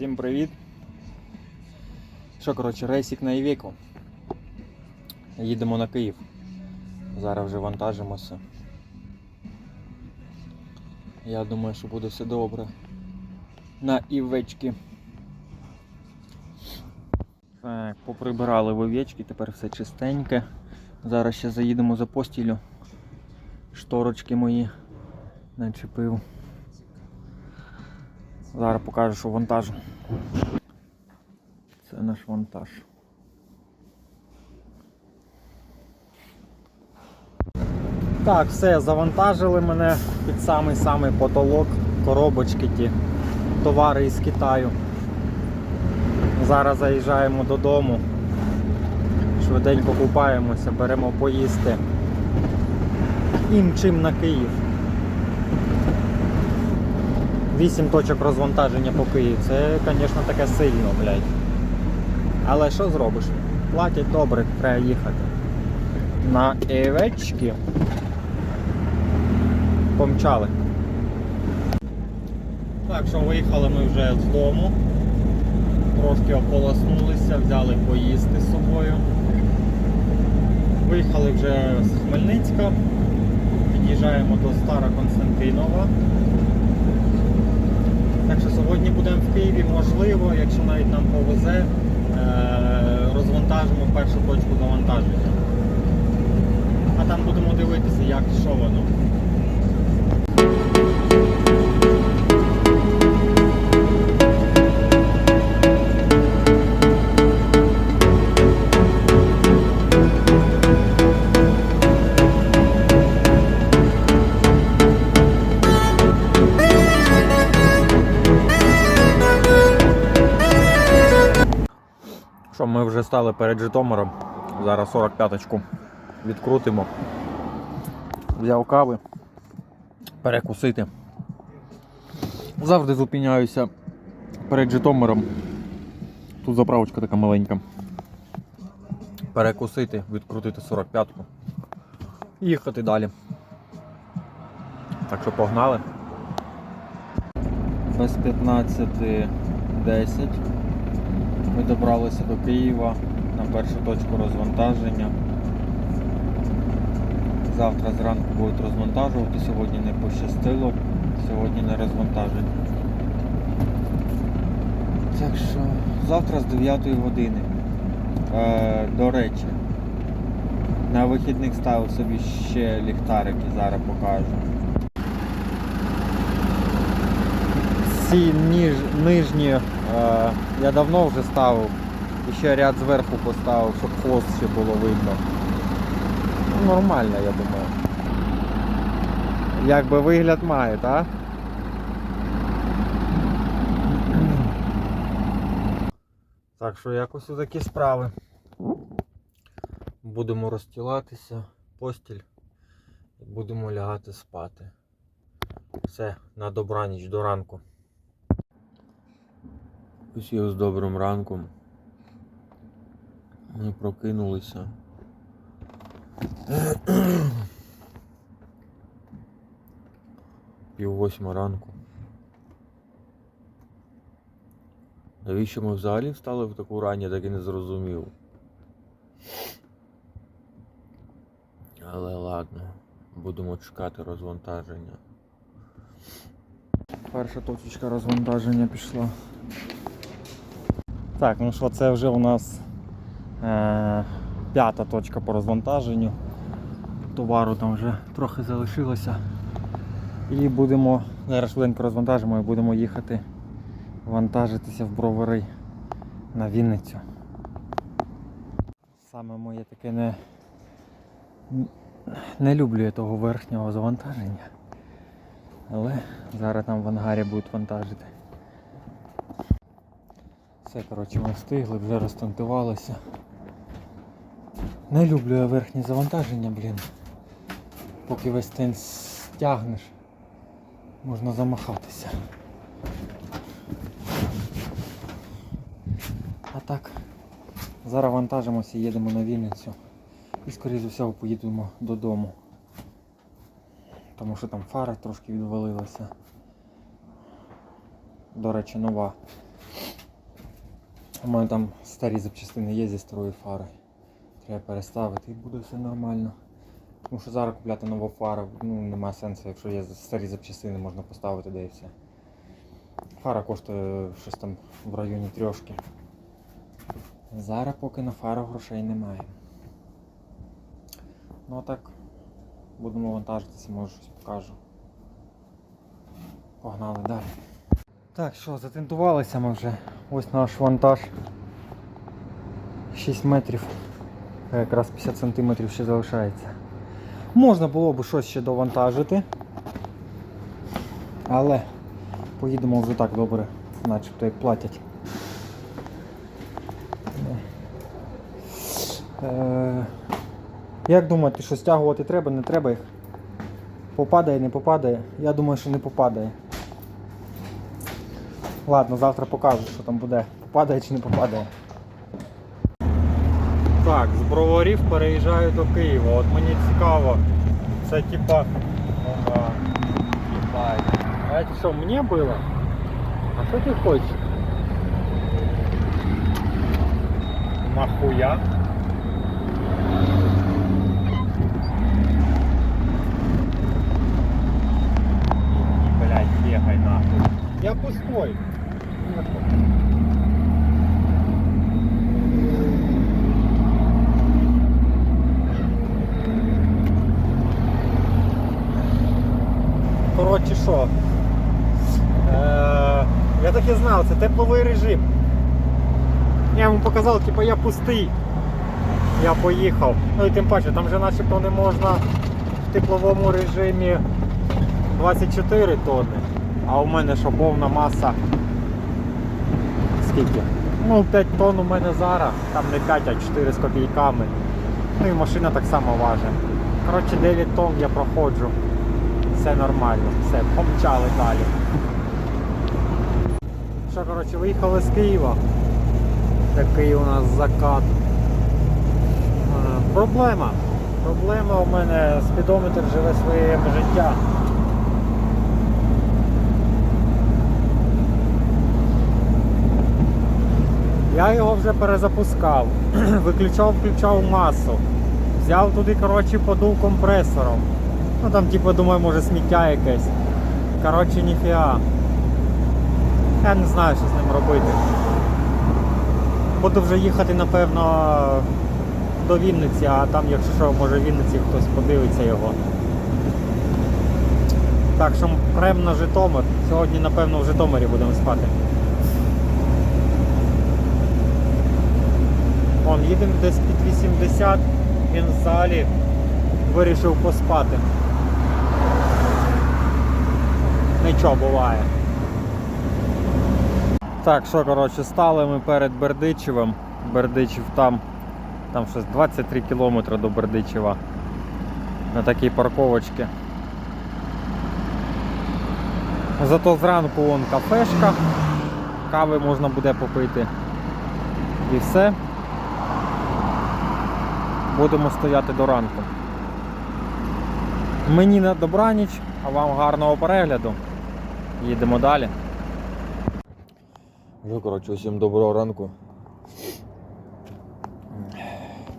Всім привіт. Що, коротше, рейсик на Івіку. Їдемо на Київ. Зараз вже вантажимося. Я думаю, що буде все добре. На Івечки. Так, поприбирали в тепер все чистеньке. Зараз ще заїдемо за постілю. Шторочки мої начепив. Зараз покажу, що вантажу. Це наш вантаж. Так, все, завантажили мене під самий-самий потолок, коробочки ті, товари із Китаю. Зараз заїжджаємо додому. Швиденько купаємося, беремо поїсти. І мчим на Київ. 8 точок розвантаження по Києву. Це, звісно, таке сильно, блядь. Але що зробиш? Платять добре, треба їхати. На Івечки. Помчали. Так що виїхали ми вже з дому. Трошки ополоснулися, взяли поїсти з собою. Виїхали вже з Хмельницька. Під'їжджаємо до Стара Константинова. Так що сьогодні будемо в Києві, можливо, якщо навіть нам повезе, е, розвантажимо першу точку завантаження. А там будемо дивитися, як що воно. Стали перед Житомиром. Зараз 45-ку відкрутимо. Взяв кави, перекусити. Завжди зупиняюся перед Житомиром. Тут заправочка така маленька. Перекусити, відкрутити 45-ку. І їхати далі. Так що погнали. Без 15.10 ми добралися до Києва на першу точку розвантаження. Завтра зранку будуть розвантажувати, сьогодні не пощастило, сьогодні не розвантажать. Так що завтра з 9 години. Е, до речі, на вихідних ставив собі ще ліхтарики, зараз покажу. Ці ніж, нижні я давно вже ставив. І ще ряд зверху поставив, щоб хвост ще було видно. Ну, нормально, я думаю. Якби вигляд має, так? Так що якось такі справи. Будемо розстілатися, постіль і будемо лягати спати. Все, на добраніч до ранку. Усіх з добрим ранком. Ми прокинулися. Пів восьма ранку. Навіщо ми взагалі встали в таку рані, так і не зрозумів. Але ладно, будемо чекати розвантаження. Перша точечка розвантаження пішла. Так, ну що, це вже у нас е, п'ята точка по розвантаженню. Товару там вже трохи залишилося. І будемо, зараз швиденько розвантажимо і будемо їхати вантажитися в бровари на Вінницю. Саме моє таке не, не люблю я того верхнього завантаження. Але зараз там в ангарі будуть вантажити. Все, коротше, ми встигли, вже розтантувалися. Не люблю я верхні завантаження, блін. Поки весь тен стягнеш, можна замахатися. А так, зараз вантажимося, їдемо на Вінницю. І скоріше всього поїдемо додому. Тому що там фара трошки відвалилася. до речі, нова. У мене там старі запчастини є зі старої фари. Треба переставити і буде все нормально. Тому що зараз купляти нову фару ну, немає сенсу, якщо є старі запчастини, можна поставити де і все. Фара коштує щось там в районі трьошки. Зараз поки на фару грошей немає. Ну а так, будемо вантажитися, може щось покажу. Погнали далі. Так, що, затентувалися ми вже. Ось наш вантаж. 6 метрів. Якраз 50 сантиметрів ще залишається. Можна було б щось ще довантажити. Але поїдемо вже так добре, начебто як платять. Е, як думаєте, що стягувати треба, не треба їх? Попадає, не попадає? Я думаю, що не попадає. Ладно, завтра покажу, що там буде. Попадає чи не попадає. Так, з броварів переїжджаю до Києва. От мені цікаво. Це типа. Єбать. Знаєте що, мені було? А що ти хочеш? Нахуя? Блять, ехай нахуй. Я пустой. Коротше що? Е, я так і знав, це тепловий режим. Я йому показав, типу я пустий. Я поїхав. Ну і тим паче, там же начебто не можна в тепловому режимі 24 тонни. А у мене що повна маса. Скільки? Ну 5 тонн у мене зараз, там не 5, а 4 з копійками. Ну і машина так само важить. Коротше 9 тонн я проходжу. Все нормально, все, помчали далі. Що, коротше, виїхали з Києва. Такий у нас закат. Е, Проблема. Проблема у мене спідометр живе своє життя. Я його вже перезапускав, виключав, включав масу. Взяв туди, коротше, подув компресором. Ну там типу думаю, може сміття якесь. Коротше, ніфіга. Я не знаю, що з ним робити. Буду вже їхати, напевно, до Вінниці, а там, якщо що, може в Вінниці хтось подивиться його. Так що прям на Житомир. Сьогодні, напевно, в Житомирі будемо спати. Вон, їдемо десь під 80, він взагалі вирішив поспати. Нічого буває. Так, що, коротше, стали ми перед Бердичевом. Бердичев там, там щось 23 кілометри до Бердичева. На такій парковочці. Зато зранку вон кафешка, кави можна буде попити. І все. Будемо стояти до ранку. Мені на добраніч, а вам гарного перегляду. Їдемо далі. Ну, коротше, усім доброго ранку.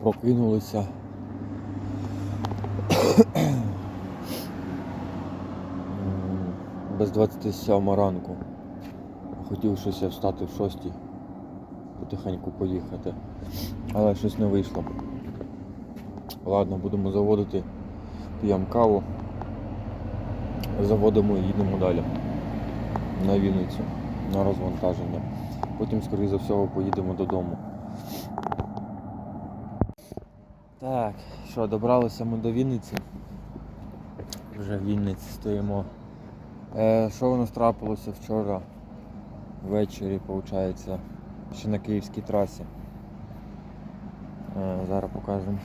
Прокинулися. Без 27 ранку. Хотів щось встати в 6, потихеньку поїхати. Але щось не вийшло. Ладно, будемо заводити, п'ємо каву, заводимо і їдемо далі. На Вінницю, на розвантаження. Потім, скоріше за всього, поїдемо додому. Так, що, добралися ми до Вінниці. Вже в Вінниці стоїмо. Е, що нас трапилося вчора ввечері, виходить, ще на київській трасі. Е, зараз покажемо.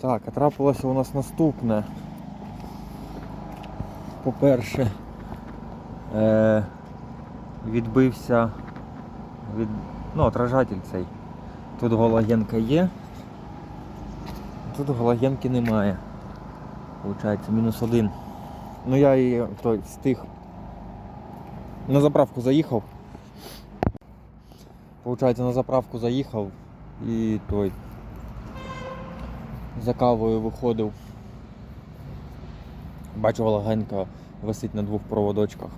Так, а трапилося у нас наступне. По-перше, е, відбився від, ну, отражатель цей. Тут галогенка є. Тут галогенки немає. Получається мінус один. Ну я її той встиг на заправку заїхав. Получається, на заправку заїхав і той за кавою виходив. Бачу, Лагенка висить на двох проводочках.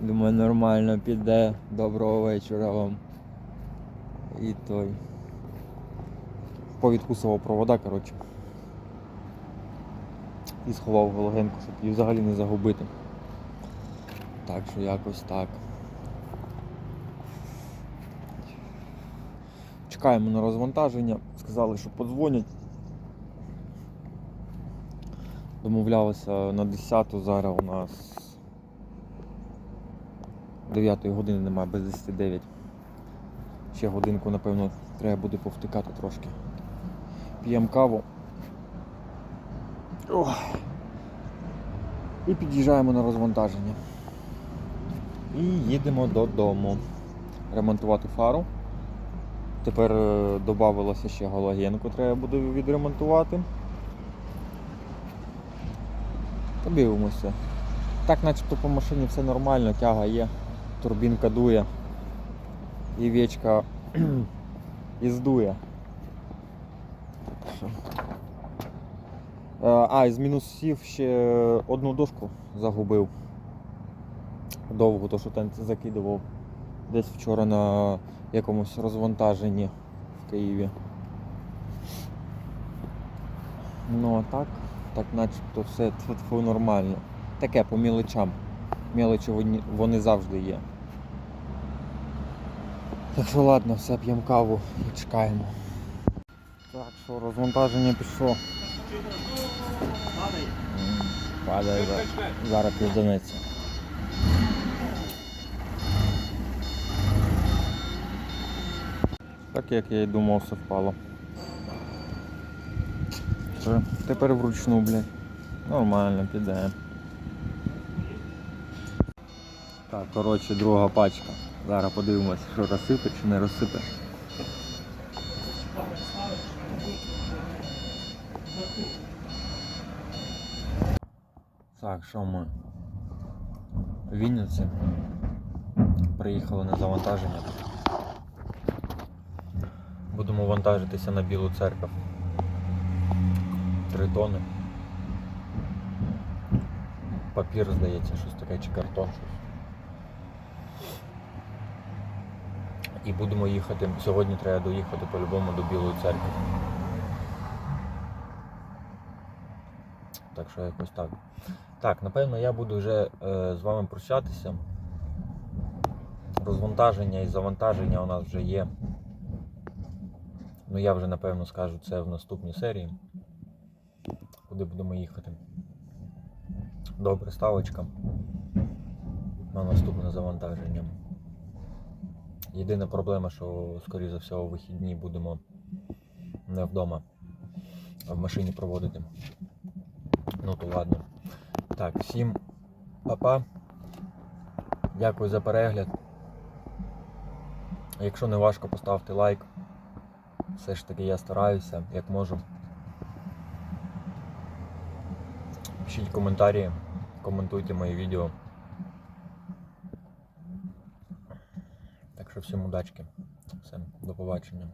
Думаю, нормально піде. Доброго вечора вам. І той. Повідкусував провода, коротше. І сховав Галагенку, щоб її взагалі не загубити. Так що якось так. Чекаємо на розвантаження. Сказали, що подзвонять. Домовлялися на 10 зараз у нас 9 години немає, без 10 9. Ще годинку, напевно, треба буде повтикати трошки. П'ємо каву. Ох. І під'їжджаємо на розвантаження. І їдемо додому. Ремонтувати фару. Тепер додавалося ще галогенку, треба буде відремонтувати. Подивимося. Так начебто по машині все нормально, тяга є, турбінка дує, і вічка і здує. Е, А, із мінусів ще одну дошку загубив. Довго, то що там закидував десь вчора на якомусь розвантаженні в Києві. Ну а так, так начебто все нормально. Таке по мілочам. Мілочі вони, завжди є. Так що ладно, все п'ємо каву і чекаємо. Так що розвантаження пішло. М, Падає зараз. Південеться. Так як я і думав, все впало. Все, Тепер вручну, блядь. Нормально, піде. Так, коротше, друга пачка. Зараз подивимося, що розсипе чи не розсипе. Так, що ми? В Вінниці. Приїхали на завантаження. Будемо вантажитися на Білу церкву. Три тони. Папір, здається, щось таке, чи картон. І будемо їхати. Сьогодні треба доїхати по-любому до Білої церкви. Так що якось так. Так, напевно, я буду вже е, з вами прощатися. Розвантаження і завантаження у нас вже є. Ну я вже напевно скажу це в наступній серії, куди будемо їхати. Добре, ставочка на наступне завантаження. Єдина проблема, що, скоріше за все, у вихідні будемо не вдома, а в машині проводити. Ну то ладно. Так, всім па-па. Дякую за перегляд. Якщо не важко, поставте лайк. Все ж таки я стараюся, як можу. Пишіть коментарі, коментуйте мої відео. Так що всім удачки. Всім до побачення.